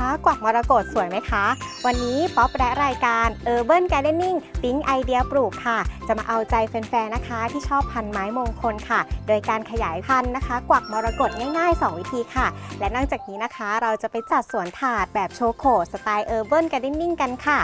คะกวักมรกตสวยไหมคะ วันนี้ป๊อปและรายการ Urban Gardening ปิ๊งไอเดียปลูกค่ะ จะมาเอาใจแฟนๆนะคะ ที่ชอบพันไม้มงคลค่ะ โดยการขยายพันธุ์นะคะ กวักมรกตง่ายๆ 2 วิธีค่ะ และนอกจากนี้นะคะ เราจะไปจัดสวนถาดแบบโชโคสไตล์ Urban Gardening กันค่ะ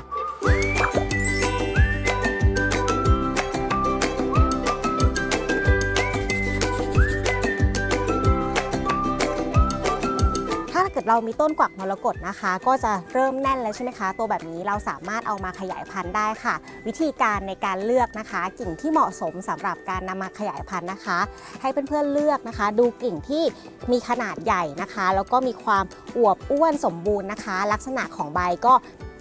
เรามีต้นกวักมรกตนะคะ ก็จะเริ่มแน่นแล้วใช่ไหมคะ ตัวแบบนี้เราสามารถเอามาขยายพันธุ์ได้ค่ะ วิธีการในการเลือกนะคะ กิ่งที่เหมาะสมสำหรับการนำมาขยายพันธุ์นะคะ ให้เพื่อนๆเลือกนะคะ ดูกิ่งที่มีขนาดใหญ่นะคะ แล้วก็มีความอวบอ้วนสมบูรณ์นะคะ ลักษณะของใบก็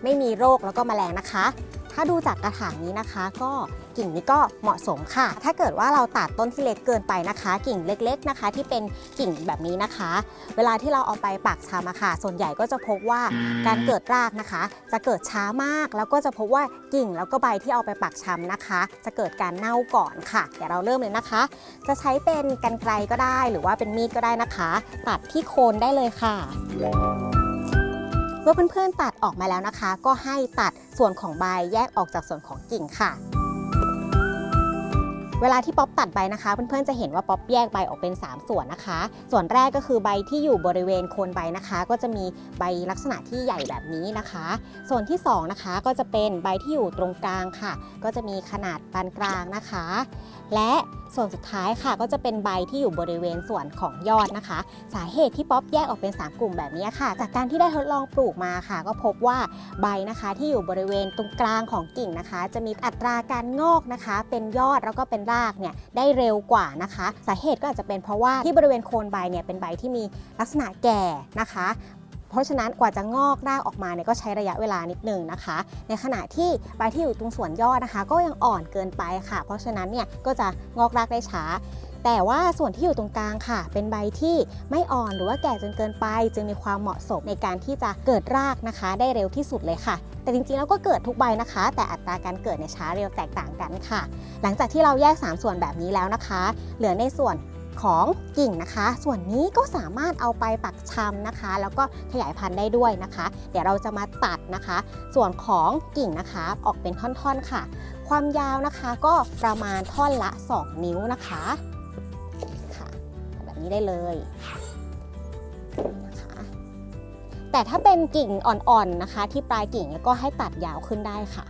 ไม่มีโรคแล้วก็แมลงนะคะ ถ้าดูจากกระถางนี้นะคะก็ กิ่งนี้ก็เหมาะสมค่ะ ถ้าเกิดว่าเราตัดต้นที่เล็กเกินไปนะคะ กิ่งเล็กๆนะคะ ที่เป็นกิ่งแบบนี้นะคะ เวลาที่เราเอาไปปักชำอะค่ะ ส่วนใหญ่ก็จะพบว่าการเกิดรากนะคะ จะเกิดช้ามาก แล้วก็จะพบว่ากิ่งแล้วก็ใบที่เอาไปปักชำนะคะ จะเกิดการเน่าก่อนค่ะ เดี๋ยวเราเริ่มเลยนะคะ จะใช้เป็นกันไกรก็ได้ หรือว่าเป็นมีดก็ได้นะคะ ตัดที่โคนได้เลยค่ะเมื่อเพื่อนๆตัดออกมาแล้วนะคะ ก็ให้ตัดส่วนของใบแยกออกจากส่วนของกิ่งค่ะ เวลาที่ป๊อปตัดใบนะคะ เพื่อนๆจะเห็นว่าป๊อปแยกใบออกเป็น 3 ส่วนนะคะ ส่วนแรกก็คือใบที่อยู่บริเวณโคนใบนะคะ ก็จะมีใบลักษณะที่ใหญ่แบบนี้นะคะ ส่วนที่2นะคะก็จะเป็นใบที่อยู่ตรงกลางค่ะ ก็จะมีขนาดปานกลางนะคะ และส่วนสุดท้ายค่ะ ก็จะเป็นใบที่อยู่บริเวณส่วนของยอดนะคะ สาเหตุที่ป๊อปแยกออกเป็น 3 กลุ่มแบบนี้ค่ะ จากการที่ได้ทดลองปลูกมาค่ะ ก็พบว่าใบนะคะที่อยู่บริเวณตรงกลางของกิ่งนะคะ จะมีอัตราการงอกนะคะ เป็นยอดแล้วก็เป็นรากเนี่ยได้เร็วกว่านะคะ สาเหตุก็อาจจะเป็นเพราะว่าที่บริเวณโคนใบเนี่ยเป็นใบที่มีลักษณะแก่นะคะเพราะฉะนั้นกว่าจะงอกรากออกมาเนี่ยก็ใช้ระยะเวลานิดนึงนะคะ ในขณะที่ใบที่อยู่ตรงส่วนยอดนะคะ ก็ยังอ่อนเกินไปค่ะ เพราะฉะนั้นเนี่ยก็จะงอกรากได้ช้า แต่ว่าส่วนที่อยู่ตรงกลางค่ะ เป็นใบที่ไม่อ่อนหรือว่าแก่จนเกินไป จึงมีความเหมาะสมในการที่จะเกิดรากนะคะ ได้เร็วที่สุดเลยค่ะ แต่จริงๆแล้วก็เกิดทุกใบนะคะ แต่อัตราการเกิดในยช้าเร็วแตกต่างกันค่ะ หลังจากที่เราแยก 3 ส่วนแบบนี้แล้วนะคะ เหลือในส่วนของกิ่งนะคะ ส่วนนี้ก็สามารถเอาไปปักชำนะคะ แล้วก็ขยายพันธุ์ได้ด้วยนะคะ เดี๋ยวเราจะมาตัดนะคะ ส่วนของกิ่งนะคะออกเป็นท่อนๆค่ะ ความยาวนะคะก็ประมาณท่อนละ 2 นิ้วนะคะ นี้ได้เลยนะคะแต่ถ้าเป็นกิ่งอ่อนๆนะคะ ที่ปลายกิ่งเนี่ยก็ให้ตัดยาวขึ้นได้ค่ะ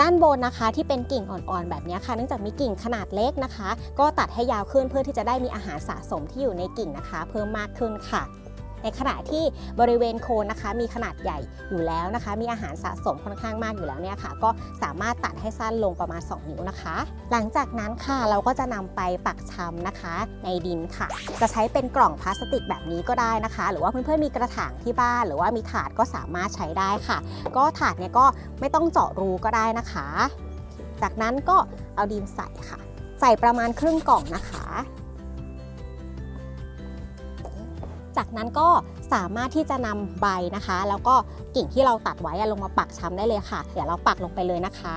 ด้านบนนะคะที่เป็นกิ่งอ่อนๆแบบนี้ค่ะ เนื่องจากมีกิ่งขนาดเล็กนะคะ ก็ตัดให้ยาวขึ้นเพื่อที่จะได้มีอาหารสะสมที่อยู่ในกิ่งนะคะ เพิ่มมากขึ้นค่ะ ในขณะที่บริเวณโคนนะคะ มีขนาดใหญ่อยู่แล้วนะคะ มีอาหารสะสมค่อนข้างมากอยู่แล้วเนี่ยค่ะ ก็สามารถตัดให้สั้นลงประมาณ 2 นิ้วนะคะ หลังจากนั้นค่ะเราก็จะนำไปปักชำนะคะ ในดินค่ะ จะใช้เป็นกล่องพลาสติกแบบนี้ก็ได้นะคะ หรือว่าเพื่อนๆมีกระถางที่บ้าน หรือว่ามีถาดก็สามารถใช้ได้ค่ะ ก็ถาดเนี่ยก็ไม่ต้องเจาะรูก็ได้นะคะ จากนั้นก็เอาดินใส่ค่ะ ใส่ประมาณครึ่งกล่องนะคะ จากนั้นก็สามารถที่จะนำใบนะคะ แล้วก็กิ่งที่เราตัดไว้ลงมาปักช้ำได้เลยค่ะ เดี๋ยวเราปักลงไปเลยนะคะ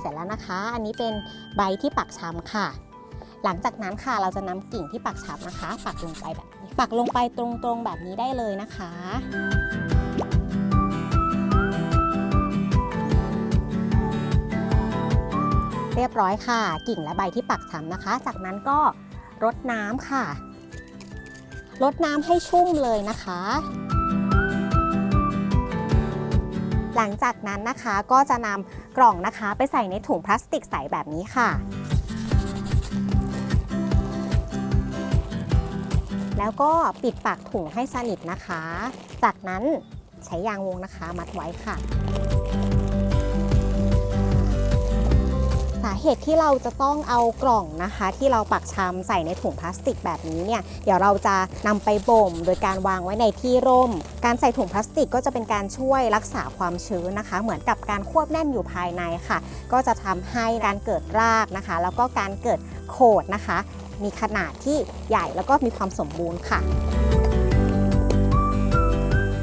เสร็จแล้วนะคะอันนี้เป็นใบที่ปักช้ำค่ะ หลังจากนั้นค่ะเราจะนำกิ่งที่ปักช้ำนะคะ ปักลงไปแบบนี้ปักลงไปตรงๆแบบนี้ได้เลยนะคะ เรียบร้อยค่ะ กิ่งและใบที่ปักช้ำนะคะ จากนั้นก็รดน้ำค่ะ รดน้ำให้ชุ่มเลยนะคะ หลังจากนั้นนะคะก็จะนำกล่องนะคะ ไปใส่ในถุงพลาสติกใสแบบนี้ค่ะ แล้วก็ปิดปากถุงให้สนิทนะคะ จากนั้นใช้ยางวงนะคะมัดไว้ค่ะ สาเหตุที่เราจะต้องเอากล่องนะคะ ที่เราปักชำใส่ในถุงพลาสติกแบบนี้เนี่ยเดี๋ยวเราจะนำไปบ่ม โดยการวางไว้ในที่ร่ม การใส่ถุงพลาสติกก็จะเป็นการช่วยรักษาความชื้นนะคะ เหมือนกับการควบแน่นอยู่ภายในค่ะ ก็จะทำให้การเกิดรากนะคะ แล้วก็การเกิดโขดนะคะ มีขนาดที่ใหญ่แล้วก็มีความสมบูรณ์ค่ะ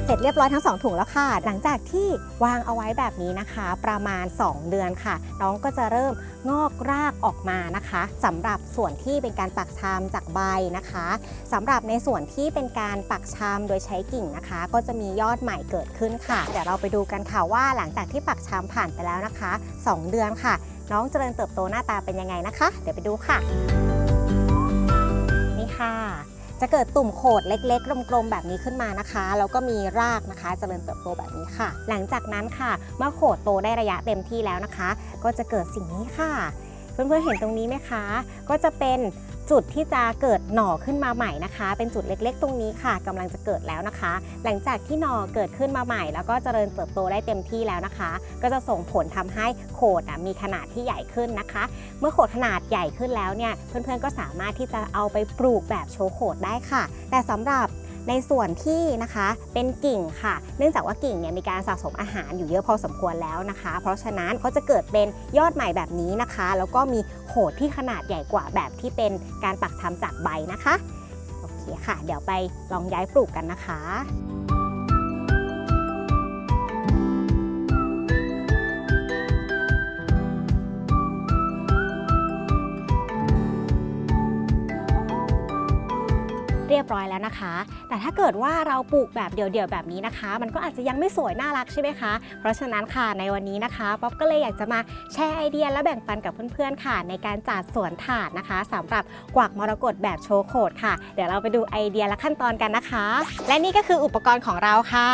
เสร็จเรียบร้อยทั้ง 2 ถุงแล้วค่ะ หลังจากที่วางเอาไว้แบบนี้นะคะ ประมาณ 2 เดือนค่ะ น้องก็จะเริ่มงอกรากออกมานะคะสำหรับส่วนที่เป็นการปักชามจากใบนะคะสำหรับในส่วนที่เป็นการปักชามโดยใช้กิ่งนะคะ ก็จะมียอดใหม่เกิดขึ้นค่ะ เดี๋ยวเราไปดูกันค่ะว่าหลังจากที่ปักชามผ่านไปแล้วนะคะ 2 เดือนค่ะ น้องเจริญเติบโตหน้าตาเป็นยังไงนะคะ เดี๋ยวไปดูค่ะ จะเกิดตุ่มโขดเล็กๆกลมๆแบบนี้ขึ้นมานะคะแล้วก็มีรากนะคะเจริญเติบโตแบบนี้ค่ะ หลังจากนั้นค่ะ เมื่อโขดโตได้ระยะเต็มที่แล้วนะคะ ก็จะเกิดสิ่งนี้ค่ะ เพื่อนๆเห็นตรงนี้ไหมคะ ก็จะเป็น จุดที่จะเกิดหน่อขึ้นมาใหม่นะคะ เป็นจุดเล็กๆ ตรงนี้ค่ะกำลังจะเกิดแล้วนะคะ หลังจากที่หน่อเกิดขึ้นมาใหม่ แล้วก็เจริญเติบโตได้เต็มที่แล้วนะคะ ก็จะส่งผลทำให้โขดมีขนาดที่ใหญ่ขึ้นนะคะ เมื่อโขดขนาดใหญ่ขึ้นแล้วเนี่ยเพื่อนๆก็สามารถที่จะเอาไปปลูกแบบโชว์โขดได้ค่ะ แต่สำหรับ ในส่วนที่นะคะเป็นกิ่งค่ะ เนื่องจากว่ากิ่งเนี่ยมีการสะสมอาหารอยู่เยอะพอสมควรแล้วนะคะ เพราะฉะนั้นเขาจะเกิดเป็นยอดใหม่แบบนี้นะคะ แล้วก็มีโขดที่ขนาดใหญ่กว่าแบบที่เป็นการปักชำจากใบนะคะ โอเคค่ะ เดี๋ยวไปลองย้ายปลูกกันนะคะ เรียบร้อยแล้วนะคะ แต่ถ้าเกิดว่าเราปลูกแบบเดี่ยวๆแบบนี้นะคะ มันก็อาจจะยังไม่สวยน่ารักใช่ไหมคะ เพราะฉะนั้นค่ะในวันนี้นะคะป๊อปก็เลยอยากจะมาแชร์ไอเดียและแบ่งปันกับเพื่อนๆค่ะ ในการจัดสวนถาดนะคะสำหรับกวักมรกตแบบโชว์โคดค่ะ เดี๋ยวเราไปดูไอเดียและขั้นตอนกันนะคะ และนี่ก็คืออุปกรณ์ของเราค่ะ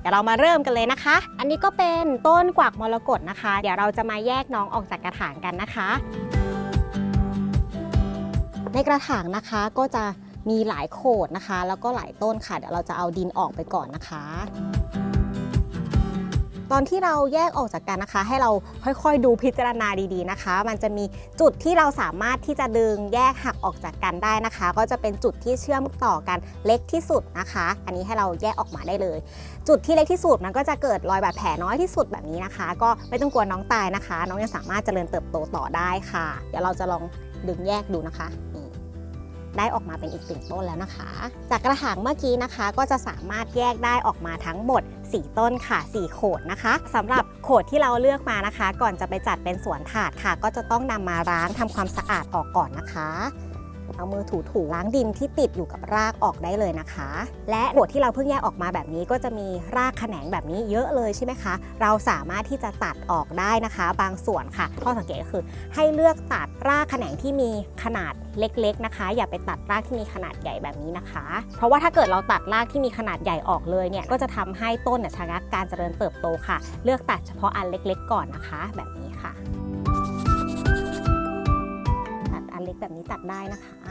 เดี๋ยวเรามาเริ่มกันเลยนะคะ อันนี้ก็เป็นต้นกวักมรกตนะคะ เดี๋ยวเราจะมาแยกน้องออกจากกระถางกันนะคะ ในกระถางนะคะก็จะ มีหลายโขดนะคะ แล้วก็หลายต้นค่ะ เดี๋ยวเราจะเอาดินออกไปก่อนนะคะ ตอนที่เราแยกออกจากกันนะคะ ให้เราค่อยๆดูพิจารณาดีๆนะคะ มันจะมีจุดที่เราสามารถที่จะดึงแยกหักออกจากกันได้นะคะ ก็จะเป็นจุดที่เชื่อมต่อกันเล็กที่สุดนะคะ อันนี้ให้เราแยกออกมาได้เลย จุดที่เล็กที่สุดมันก็จะเกิดรอยบาดแผลน้อยที่สุดแบบนี้นะคะ ก็ไม่ต้องกลัวน้องตายนะคะ น้องยังสามารถเจริญเติบโตต่อได้ค่ะ เดี๋ยวเราจะลองดึงแยกดูนะคะนี่ ได้ออกมาเป็นอีกตึงต้นแล้วนะคะ จากกระถางเมื่อกี้นะคะก็จะสามารถแยกได้ออกมาทั้งหมด 4 ต้นค่ะ 4 โขดนะคะสำหรับโขดที่เราเลือกมานะคะ ก่อนจะไปจัดเป็นสวนถาดค่ะ ก็จะต้องนำมาล้างทำความสะอาดออกก่อนนะคะ เอามือถูๆล้างดินที่ติดอยู่กับรากออกได้เลยนะคะ และโขดที่เราเพิ่งแยกออกมาแบบนี้ก็จะมีรากแขนงแบบนี้เยอะเลยใช่ไหมคะ เราสามารถที่จะตัดออกได้นะคะ บางส่วนค่ะ ข้อสังเกตก็คือให้เลือกตัดรากแขนงที่มีขนาดเล็ก ๆนะคะ อย่าไปตัดรากที่มีขนาดใหญ่แบบนี้นะคะ เพราะว่าถ้าเกิดเราตัดรากที่มีขนาดใหญ่ออกเลยเนี่ยก็จะทำให้ต้นเนี่ยชะงักการเจริญเติบโตค่ะ เลือกตัดเฉพาะอันเล็ก ๆ ก่อนนะคะ แบบนี้ค่ะ ตัดอันเล็กแบบนี้ตัดได้นะคะ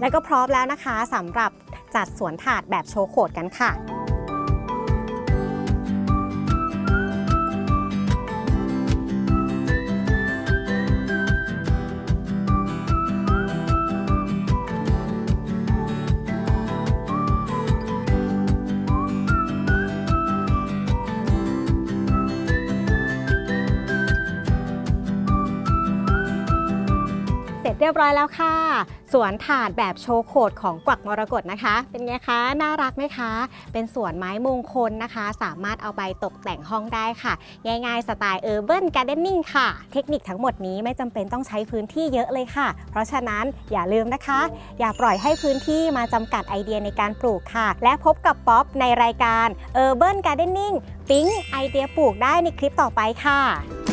และก็พร้อมแล้วนะคะสำหรับจัดสวนถาดแบบโชว์โขดกันค่ะ เรียบร้อยแล้วค่ะ สวนถาดแบบโชว์โขดของกวักมรกตนะคะ เป็นไงคะน่ารักไหมคะ เป็นสวนไม้มงคลนะคะ สามารถเอาไปตกแต่งห้องได้ค่ะ ง่ายๆ สไตล์ Urban Gardening ค่ะ เทคนิคทั้งหมดนี้ไม่จำเป็นต้องใช้พื้นที่เยอะเลยค่ะ เพราะฉะนั้นอย่าลืมนะคะ อย่าปล่อยให้พื้นที่มาจำกัดไอเดียในการปลูกค่ะ และพบกับป๊อปในรายการ Urban Gardening ปิ๊งไอเดียปลูกได้ในคลิปต่อไปค่ะ